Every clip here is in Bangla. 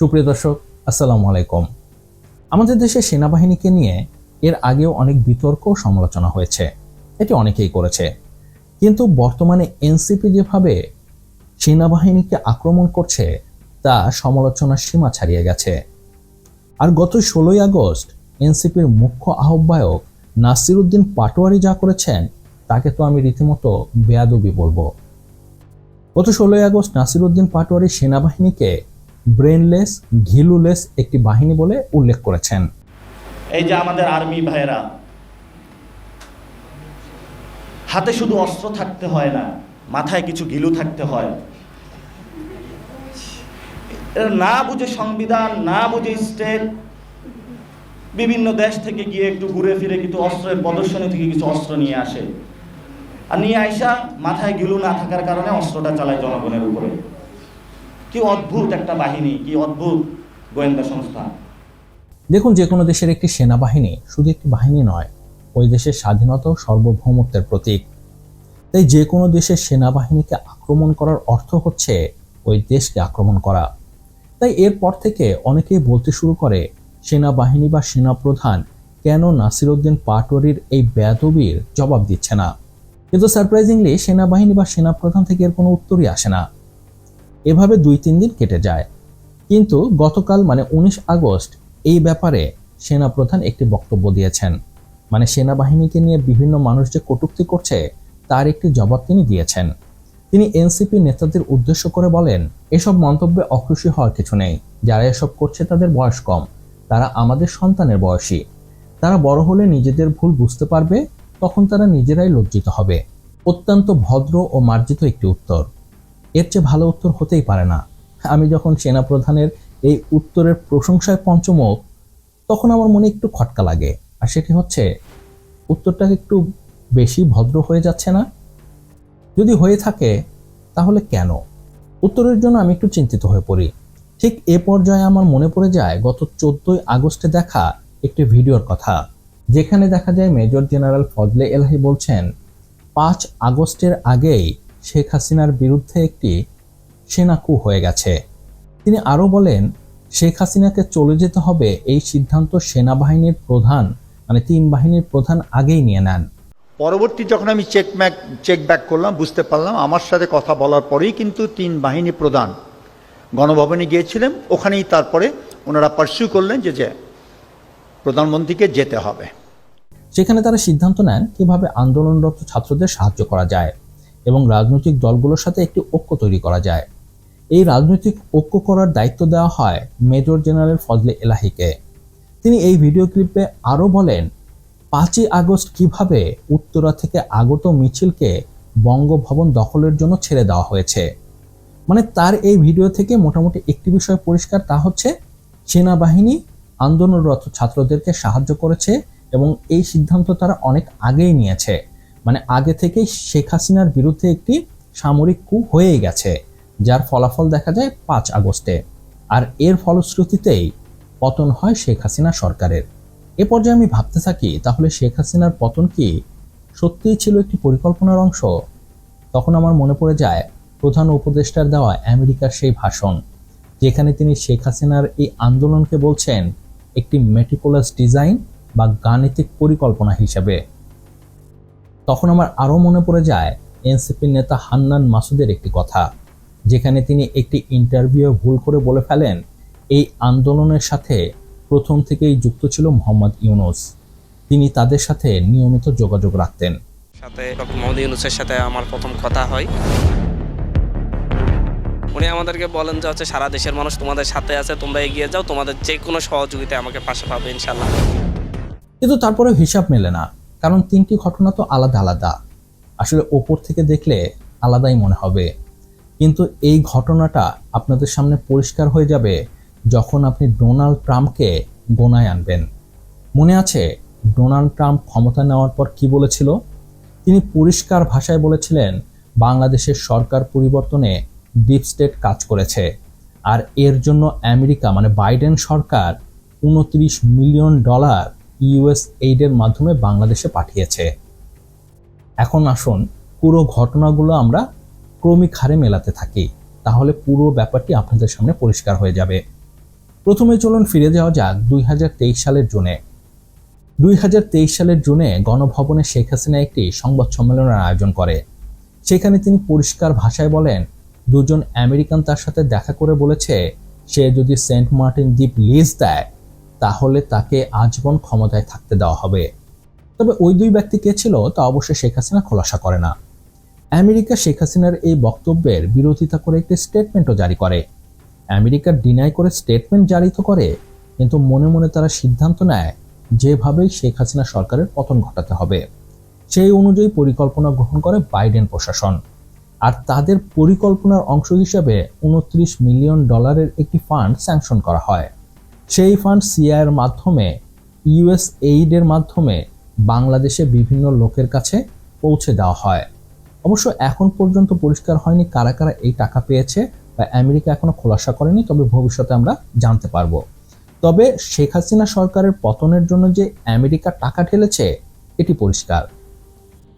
সুপ্রিয় দর্শক, আসসালামু আলাইকুম। আমাদের দেশের সেনাবাহিনীকে নিয়ে এর আগেও অনেক বিতর্ক সমালোচনা হয়েছে। এটি অনেকেই করেছে। কিন্তু বর্তমানে এনসিপি যেভাবে সেনাবাহিনীকে আক্রমণ করছে, তা সমালোচনার সীমা ছাড়িয়ে গেছে। আর গত ষোলোই আগস্ট এনসিপির মুখ্য আহ্বায়ক নাসিরুদ্দিন পাটোয়ারি যা করেছেন, তাকে তো আমি রীতিমতো বেয়াদবি বলব। গত ষোলোই আগস্ট নাসিরুদ্দিন পাটোয়ারি সেনাবাহিনীকে ব্রেনলেস, ঘিলুলেস একটি বাহিনী বলে উল্লেখ করেছেন। এই যে আমাদের আর্মি ভাইয়েরা, হাতে শুধু অস্ত্র থাকতে হয় না, মাথায় কিছু গিলু থাকতে হয়। না বুঝে সংবিধান, না বুঝে স্টেট, বিভিন্ন দেশ থেকে গিয়ে একটু ঘুরে ফিরে কিন্তু অস্ত্রের প্রদর্শনী থেকে কিছু অস্ত্র নিয়ে আসে। আর নিয়ে আইসা মাথায় গিলু না থাকার কারণে অস্ত্রটা চালায় জনগণের উপরে। কি অদ্ভুত একটা বাহিনী, কি অদ্ভুত গোয়েন্দা সংস্থা। দেখুন, যে কোনো দেশের একটি সেনাবাহিনী শুধু একটি বাহিনী নয়, ওই দেশের স্বাধীনতা ও সার্বভৌমত্বের প্রতীক। তাই যে কোনো দেশের সেনাবাহিনীকে আক্রমণ করার অর্থ হচ্ছে ওই দেশকে আক্রমণ করা। তাই এরপর থেকে অনেকেই বলতে শুরু করে, সেনাবাহিনী বা সেনাপ্রধান কেন নাসিরউদ্দিন পাটোয়ারির এই বেয়াদবির জবাব দিচ্ছে না? কিন্তু সারপ্রাইজিংলি সেনাবাহিনী বা সেনাপ্রধান থেকে এর কোনো উত্তরই আসে না। এভাবে দুই তিন দিন কেটে যায়। কিন্তু গতকাল মানে উনিশ আগস্ট এই ব্যাপারে সেনাপ্রধান একটি বক্তব্য দিয়েছেন। মানে সেনাবাহিনীকে নিয়ে বিভিন্ন মানুষ যে কটূক্তি করছে, তার একটি জবাব তিনি দিয়েছেন। তিনি এনসিপি নেতাদের উদ্দেশ্য করে বলেন, এসব মন্তব্যে অখুশি হওয়ার কিছু নেই। যারা এসব করছে তাদের বয়স কম। তারা আমাদের সন্তানের বয়সী। তারা বড় হলে নিজেদের ভুল বুঝতে পারবে, তখন তারা নিজেরাই লজ্জিত হবে। অত্যন্ত ভদ্র ও মার্জিত একটি উত্তর। এর চেয়ে ভালো উত্তর হতেই পারে না। আমি যখন সেনাপ্রধানের এই উত্তরের প্রশংসায় পঞ্চমুখ, তখন আমার মনে একটু খটকা লাগে। আর সেটি হচ্ছে, উত্তরটা একটু বেশি ভদ্র হয়ে যাচ্ছে না? যদি হয়ে থাকে, তাহলে কেন? উত্তরের জন্য আমি একটু চিন্তিত হয়ে পড়ি। ঠিক এ পর্যায়ে আমার মনে পড়ে যায়, গত চোদ্দই আগস্টে দেখা একটি ভিডিওর কথা, যেখানে দেখা যায় মেজর জেনারেল ফজলে এলাহি বলছেন, পাঁচ আগস্টের আগেই শেখ হাসিনার বিরুদ্ধে একটি সেনাকু হয়ে গেছে। তিনি আরও বলেন শেখ হাসিনাকে চলে যেতে হবে এই সিদ্ধান্ত সেনাবাহিনীর প্রধান মানে তিন বাহিনীর প্রধান আগেই নিয়ে নেন। পরবর্তী যখন আমি চেক ব্যাক চেক ব্যাক করলাম বুঝতে পারলাম আমার সাথে কথা বলার পরেই কিন্তু তিন বাহিনী প্রধান গণভবনে গিয়েছিলেন। ওখানেই তারপরে ওনারা পার্সিউ করলেন যে যে প্রধানমন্ত্রীকে যেতে হবে। সেখানে তারা সিদ্ধান্ত নেন কীভাবে আন্দোলনরত ছাত্রদের সাহায্য করা যায়। এবং রাজনৈতিক দলগুলোর সাথে একটি ঐক্য তৈরি করা যায়। এই রাজনৈতিক ঐক্য করার দায়িত্ব দেওয়া হয় মেজর জেনারেল ফজলে এলাহিকে। তিনি এই ভিডিও ক্লিপে আরও বলেন, পাঁচই আগস্ট কীভাবে উত্তরা থেকে আগত মিছিলকে বঙ্গভবন দখলের জন্য ছেড়ে দেওয়া হয়েছে? মানে তার এই ভিডিও থেকে মোটামুটি একটি বিষয় পরিষ্কার তা হচ্ছে, সেনাবাহিনী আন্দোলনরত ছাত্রদেরকে সাহায্য করেছে এবং এই সিদ্ধান্ত তারা অনেক আগেই নিয়েছে। মানে আগে থেকেই শেখ হাসিনার বিরুদ্ধে একটি সামরিক কু হয়েই গেছে, যার ফলাফল দেখা যায় পাঁচ আগস্টে। আর এর ফলশ্রুতিতেই পতন হয় শেখ হাসিনা সরকারের। এ পর্যায়ে আমি ভাবতে থাকি, তাহলে শেখ হাসিনার পতন কি সত্যিই ছিল একটি পরিকল্পনার অংশ? তখন আমার মনে পড়ে যায়, প্রধান উপদেষ্টার দেওয়া আমেরিকার সেই ভাষণ, যেখানে তিনি শেখ হাসিনার এই আন্দোলনকে বলছেন, একটি মেটিকুলাস ডিজাইন বা গাণিতিক পরিকল্পনা হিসেবে। তখন আমার আরও মনে পড়ে যায় এনসিপির নেতা হান্নান মাসুদের একটি কথা যেখানে তিনি একটি ইন্টারভিউ ভুল করে বলে ফেলেন এই আন্দোলনের সাথে প্রথম থেকেই যুক্ত ছিল মোহাম্মদ ইউনুস। তিনি তাদের সাথে নিয়মিত যোগাযোগ রাখতেন। সাথে ডক্টর মোহাম্মদ ইউনুসের সাথে আমার প্রথম কথা হয়। উনি আমাদেরকে বলেন যে হচ্ছে সারা দেশের মানুষ তোমাদের সাথে আছে তোমরা এগিয়ে যাও তোমাদের যে কোনো সহযোগিতা আমাকে পাশে পাবে ইনশাল্লাহ কিন্তু তারপরে হিসাব মেলে না। কারণ তিনটি ঘটনা তো আলাদা আলাদা। আসলে ওপর থেকে দেখলে আলাদাই মনে হবে। কিন্তু এই ঘটনাটা আপনাদের সামনে পরিষ্কার হয়ে যাবে যখন আপনি ডোনাল্ড ট্রাম্পকে গোনায় আনবেন। মনে আছে ডোনাল্ড ট্রাম্প ক্ষমতা নেওয়ার পর কি বলেছিল? তিনি পরিষ্কার ভাষায় বলেছিলেন, বাংলাদেশের সরকার পরিবর্তনে ডিপ স্টেট কাজ করেছে। আর এর জন্য আমেরিকা মানে বাইডেন সরকার, উনত্রিশ মিলিয়ন ডলার ইউএস এইডের মাধ্যমে বাংলাদেশে পাঠিয়েছে। এখন আসুন, পুরো ঘটনাগুলো আমরা ক্রমিক হারে মেলাতে থাকি। তাহলে পুরো ব্যাপারটি আপনাদের সামনে পরিষ্কার হয়ে যাবে। প্রথমে চলুন ফিরে যাওয়া যাক দুই হাজার তেইশ সালের জুনে। দুই হাজার তেইশ সালের জুনে গণভবনে শেখ হাসিনা একটি সংবাদ সম্মেলনের আয়োজন করে। সেখানে তিনি পরিষ্কার ভাষায় বলেন, দুজন আমেরিকান তার সাথে দেখা করে বলেছে, সে যদি সেন্ট মার্টিন দ্বীপ লিজ দেয় তাহলে তাকে আজীবন ক্ষমতায় থাকতে দেওয়া হবে। তবে ওই দুই ব্যক্তি কে ছিল তা অবশ্যই শেখ হাসিনা খোলাসা করে না। আমেরিকা শেখ হাসিনার এই বক্তব্যের বিরোধিতা করে একটি স্টেটমেন্টও জারি করে। আমেরিকা ডিনাই করে স্টেটমেন্ট জারি তো করে, কিন্তু মনে মনে তারা সিদ্ধান্ত নেয় যেভাবেই শেখ হাসিনা সরকারের পতন ঘটাতে হবে। সেই অনুযায়ী পরিকল্পনা গ্রহণ করে বাইডেন প্রশাসন। আর তাদের পরিকল্পনার অংশ হিসেবে উনত্রিশ মিলিয়ন ডলারের একটি ফান্ড স্যাংশন করা হয়। সেই ফান্ড সিআইয়ের মাধ্যমে, ইউএস এইডের মাধ্যমে বাংলাদেশে বিভিন্ন লোকের কাছে পৌঁছে দেওয়া হয়। অবশ্য এখন পর্যন্ত পরিষ্কার হয়নি কারা কারা এই টাকা পেয়েছে বা আমেরিকা এখনও খোলাসা করেনি, তবে ভবিষ্যতে আমরা জানতে পারব। তবে শেখ হাসিনা সরকারের পতনের জন্য যে আমেরিকা টাকা ঢেলেছে, এটি পরিষ্কার।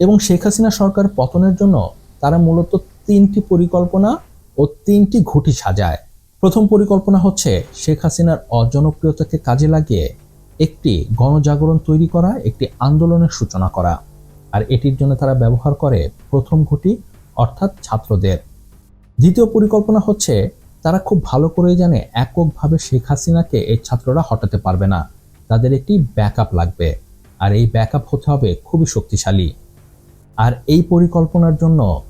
এবং শেখ হাসিনা সরকার পতনের জন্য তারা মূলত তিনটি পরিকল্পনা ও তিনটি ঘুঁটি সাজায়। প্রথম পরিকল্পনা হচ্ছে শেখ হাসিনার অজনপ্রিয়তাকে কাজে লাগিয়ে একটি গণজাগরণ তৈরি করা, একটি আন্দোলনের সূচনা করা। আর এটির জন্য তারা ব্যবহার করে প্রথম ঘুঁটি, অর্থাৎ ছাত্রদের। দ্বিতীয় পরিকল্পনা হচ্ছে তারা খুব ভালো করে জানে এককভাবে শেখ হাসিনাকে এই ছাত্ররা হটাতে পারবে না। তাদের একটি ব্যাকআপ লাগবে। আর এই ব্যাকআপ হতে হবে খুবই শক্তিশালী। আর এই পরিকল্পনার জন্য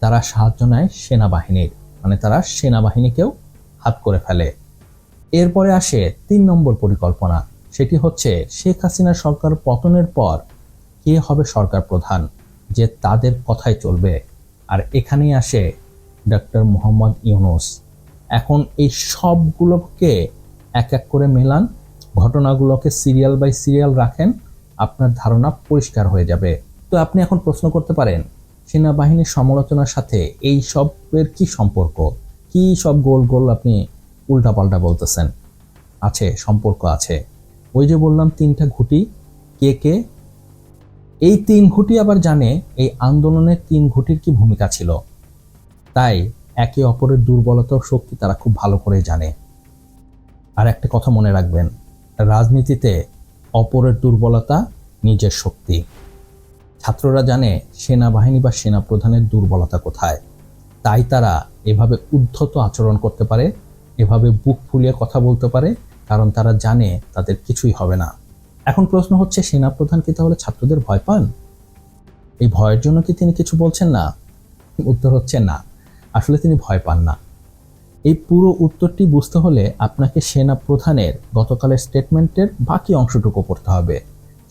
তারা সাহায্য নেয় সেনাবাহিনীর। মানে তারা সেনাবাহিনীকেও হাত করে ফেলে। এরপরে আসে তিন নম্বর পরিকল্পনা। সেটি হচ্ছে শেখ হাসিনা সরকার পতনের পর কে হবে সরকার প্রধান, যে তাদের কথাই চলবে। আর এখানেই আসে ডক্টর মোহাম্মদ ইউনুস। এখন এই সবগুলোকে এক এক করে মেলান, ঘটনাগুলোকে সিরিয়াল বাই সিরিয়াল রাখেন, আপনার ধারণা পরিষ্কার হয়ে যাবে। তো আপনি এখন প্রশ্ন করতে পারেন, সেনাবাহিনীর সমালোচনার সাথে এই সবের কি সম্পর্ক? কি সব গোল গোল আপনি উল্টাপাল্টা বলতেছেন? আছে, সম্পর্ক আছে। ওই যে বললাম তিনটা ঘুটি, কে কে? এই তিন ঘুটি আবার জানে, এই আন্দোলনের তিন ঘুটির কি ভূমিকা ছিল? তাই একে অপরের দুর্বলতা শক্তি তারা খুব ভালো করে জানে। আর একটা কথা মনে রাখবেন, রাজনীতিতে অপরের দুর্বলতা নিজের শক্তি। ছাত্ররা জানে সেনাবাহিনী বা সেনাপ্রধানের দুর্বলতা কোথায়? তাই তারা এভাবে উদ্ধত আচরণ করতে পারে, এভাবে বুক ফুলিয়ে কথা বলতে পারে, কারণ তারা জানে তাদের কিছুই হবে না। এখন প্রশ্ন হচ্ছে, সেনাপ্রধান কি তাহলে ছাত্রদের ভয় পান? এই ভয়ের জন্য কি তিনি কিছু বলছেন না? উত্তর হচ্ছে না। আসলে তিনি ভয় পান না। এই পুরো উত্তরটি বুঝতে হলে আপনাকে সেনা প্রধানের গতকালের স্টেটমেন্টের বাকি অংশটুকু পড়তে হবে।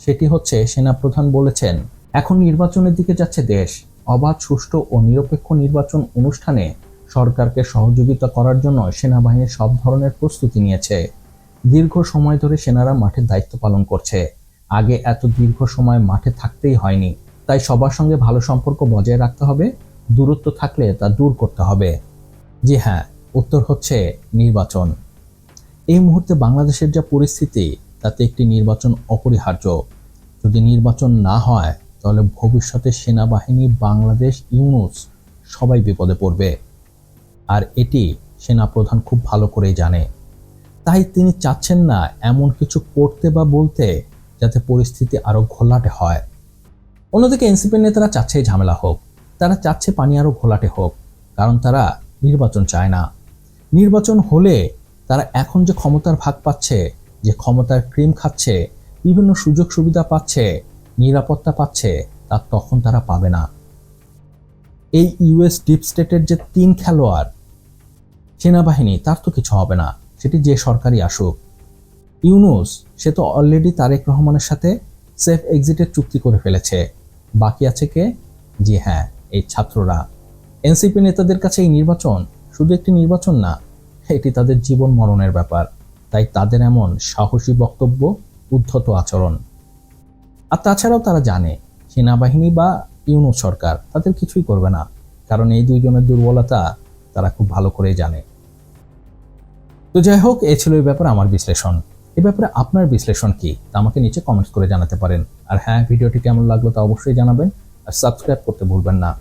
সেটি হচ্ছে সেনা প্রধান বলেছেন, এখন নির্বাচনের দিকে যাচ্ছে দেশ। অবাধ, সুষ্ঠু ও নিরপেক্ষ নির্বাচন অনুষ্ঠানে সরকারকে সহযোগিতা করার জন্য সেনাবাহিনী সব ধরনের প্রস্তুতি নিয়েছে। দীর্ঘ সময় ধরে সেনারা মাঠে দায়িত্ব পালন করছে। আগে এত দীর্ঘ সময় মাঠে থাকতেই হয়নি। তাই সবার সঙ্গে ভালো সম্পর্ক বজায় রাখতে হবে, দূরত্ব থাকলে তা দূর করতে হবে। জি হ্যাঁ উত্তর হচ্ছে নির্বাচন। এই মুহূর্তে বাংলাদেশের যা পরিস্থিতি, তাতে একটি নির্বাচন অপরিহার্য। যদি নির্বাচন না হয় তাহলে ভবিষ্যতে সেনাবাহিনী, বাংলাদেশ, ইউনুস সবাই বিপদে পড়বে। আর এটি সেনাপ্রধান খুব ভালো করেই জানে। তাই তিনি চাচ্ছেন না এমন কিছু করতে বা বলতে যাতে পরিস্থিতি আরও ঘোলাটে হয়। অন্যদিকে এনসিপির নেতারা চাচ্ছে ঝামেলা হোক। তারা চাচ্ছে পানি আরও ঘোলাটে হোক, কারণ তারা নির্বাচন চায় না। নির্বাচন হলে তারা এখন যে ক্ষমতার ভাগ পাচ্ছে, যে ক্ষমতার ক্রিম খাচ্ছে, বিভিন্ন সুযোগ সুবিধা পাচ্ছে নিরাপত্তা পাচ্ছে, তা তখন তারা পাবে না। এই ইউএস ডিপ স্টেটের যে তিন খেলোয়াড়, সেনাবাহিনী, তার তো কিছু হবে না। সেটি যে সরকারি আসুক। ইউনুস, সে তো অলরেডি তারেক রহমানের সাথে সেফ এক্সিটের চুক্তি করে ফেলেছে। বাকি আছে কে? জি হ্যাঁ এই ছাত্ররা। এনসিপি নেতাদের কাছে এই নির্বাচন শুধু একটি নির্বাচন না, এটি তাদের জীবন মরণের ব্যাপার। তাই তাদের এমন সাহসী বক্তব্য, উদ্ধত আচরণ। আর তাছাড়াও তারা জানে, সেনাবাহিনী বা ইউনো সরকার তাদের কিছুই করবে না, কারণ এই দুইজনের দুর্বলতা তারা খুব ভালো করেই জানে। তো যাই হোক, এ ছিল এই ব্যাপারে আমার বিশ্লেষণ। এ ব্যাপারে আপনার বিশ্লেষণ কি, তা আমাকে নিচে কমেন্টস করে জানাতে পারেন। আর হ্যাঁ ভিডিওটি কেমন লাগল তা অবশ্যই জানাবেন, আর সাবস্ক্রাইব করতে ভুলবেন না।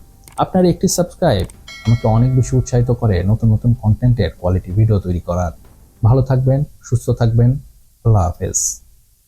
আপনার একটি সাবস্ক্রাইব আমাকে অনেক বেশি উৎসাহিত করে নতুন নতুন কন্টেন্টের কোয়ালিটি ভিডিও তৈরি করার। ভালো থাকবেন, সুস্থ থাকবেন, আল্লাহ হাফেজ।